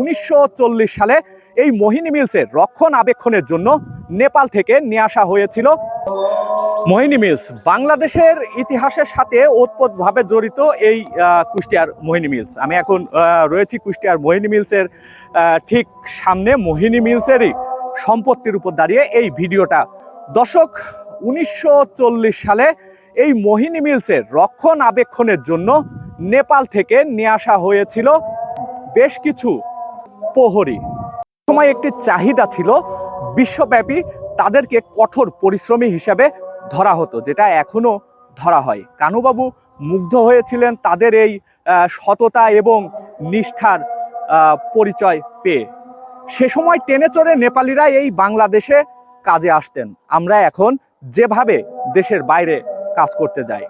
উনিশশো চল্লিশ সালে এই মোহিনী মিলসের রক্ষণাবেক্ষণের জন্য নেপাল থেকে নিয়ে আসা হয়েছিল। মোহিনী মিলস বাংলাদেশের ইতিহাসের সাথে ওতপ্রোতভাবে জড়িত এই কুষ্টিয়ার মোহিনী মিলস। আমি এখন রয়েছি কুষ্টিয়ার মোহিনী মিলসের ঠিক সামনে মোহিনী মিলসেরই সম্পত্তির উপর দাঁড়িয়ে এই ভিডিওটা। দর্শক, উনিশশো সালে এই মোহিনী মিলসের রক্ষণাবেক্ষণের জন্য নেপাল থেকে নিয়ে আসা হয়েছিল। বেশ কিছু প্রহরী সময় একটি চাহিদা ছিল, বিশ্বব্যাপী তাদেরকে কঠোর পরিশ্রমী হিসাবে ধরা হতো, যেটা এখনও ধরা হয়। কানুবাবু মুগ্ধ হয়েছিলেন তাদের এই সততা এবং নিষ্ঠার পরিচয় পেয়ে। সে সময় টেনে চড়ে নেপালিরা এই বাংলাদেশে কাজে আসতেন। আমরা এখন যেভাবে দেশের বাইরে কাজ করতে যাই।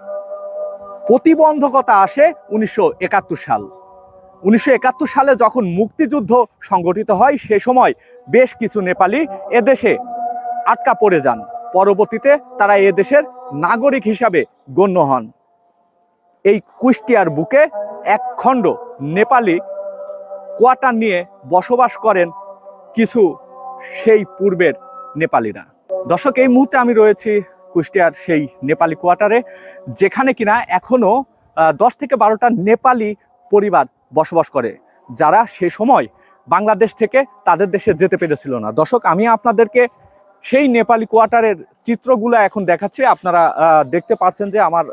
প্রতিবন্ধকতা আসে উনিশশো একাত্তর সাল। উনিশশো একাত্তর সালে যখন মুক্তিযুদ্ধ সংগঠিত হয় সে সময় বেশ কিছু নেপালি এদেশে আটকা পড়ে যান। পরবর্তীতে তারা এদেশের নাগরিক হিসাবে গণ্য হন। এই কুষ্টিয়ার বুকে এক খণ্ড নেপালি কোয়ার্টার নিয়ে বসবাস করেন কিছু সেই পূর্বের নেপালিরা। দর্শক এই মুহূর্তে আমি রয়েছি কুষ্টিয়ার সেই নেপালি কোয়ার্টারে যেখানে কিনা এখনও আহ, দশ থেকে বারোটা নেপালি পরিবার বসবাস করে, যারা সে সময় বাংলাদেশ থেকে তাদের দেশে যেতে পেরেছিল না। দর্শক, আমি আপনাদেরকে সেই নেপালি কোয়ার্টারের চিত্রগুলো এখন দেখাচ্ছি। আপনারা দেখতে পাচ্ছেন যে আমার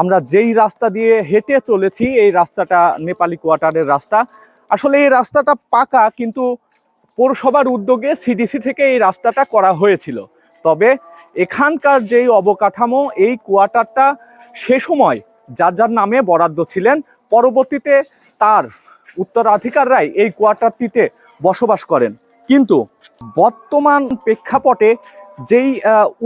আমরা যেই রাস্তা দিয়ে হেঁটে চলেছি, এই রাস্তাটা নেপালি কোয়ার্টারের রাস্তা। আসলে এই রাস্তাটা পাকা, কিন্তু পৌরসভার উদ্যোগে সিডিসি থেকে এই রাস্তাটা করা হয়েছিল। তবে এখানকার যেই অবকাঠামো, এই কোয়ার্টারটা সে সময় যার যার নামে বরাদ্দ ছিলেন পরবর্তীতে তার উত্তরাধিকাররাই এই কোয়ার্টারটিতে বসবাস করেন। কিন্তু বর্তমান প্রেক্ষাপটে যেই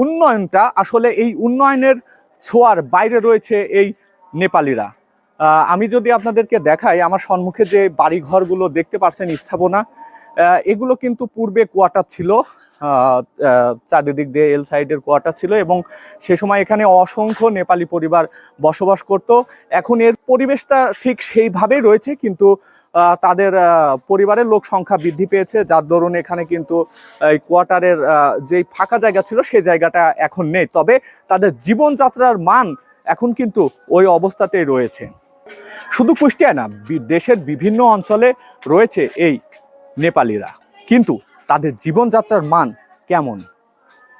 উন্নয়নটা, আসলে এই উন্নয়নের ছোঁয়ার বাইরে রয়েছে এই নেপালিরা। আমি যদি আপনাদেরকে দেখাই, আমার সম্মুখে যে বাড়িঘরগুলো দেখতে পাচ্ছেন স্থাপনা এগুলো কিন্তু পূর্বে কোয়ার্টার ছিল। চারিদিক দিয়ে এল সাইডের কোয়ার্টার ছিল এবং সে সময় এখানে অসংখ্য নেপালি পরিবার বসবাস করত। এখন এর পরিবেশটা ঠিক সেইভাবেই রয়েছে, কিন্তু তাদের পরিবারের লোক সংখ্যা বৃদ্ধি পেয়েছে, যার দরুন এখানে কিন্তু এই কোয়ার্টারের যেই ফাঁকা জায়গা ছিল সেই জায়গাটা এখন নেই। তবে তাদের জীবনযাত্রার মান এখন কিন্তু ওই অবস্থাতেই রয়েছে। শুধু কুষ্টিয়া না দেশের বিভিন্ন অঞ্চলে রয়েছে এই নেপালিরা। কিন্তু তাদের জীবনযাত্রার মান কেমন?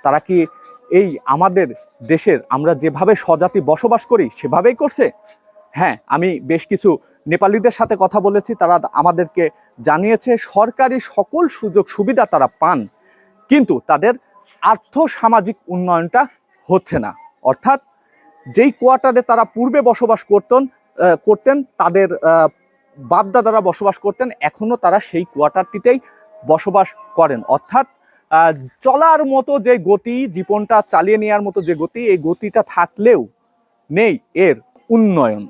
তারা কি এই আমাদের দেশের আমরা যেভাবে স্বজাতি বসবাস করি সেভাবেই করছে? হ্যাঁ আমি বেশ কিছু নেপালিদের সাথে কথা বলেছি, তারা আমাদেরকে জানিয়েছে সরকারি সকল সুযোগ সুবিধা তারা পান, কিন্তু তাদের আর্থ সামাজিক উন্নয়নটা হচ্ছে না। অর্থাৎ যেই কোয়ার্টারে তারা পূর্বে বসবাস করতেন করতেন, তাদের বাপদাদারা বসবাস করতেন এখনও তারা সেই কোয়ার্টারটিতেই বসবাস করেন। অর্থাৎ চলার মতো যে গতি, জীবনটা চালিয়ে নেওয়ার মতো যে গতি, এই গতিটা থাকলেও নেই এর উন্নয়ন।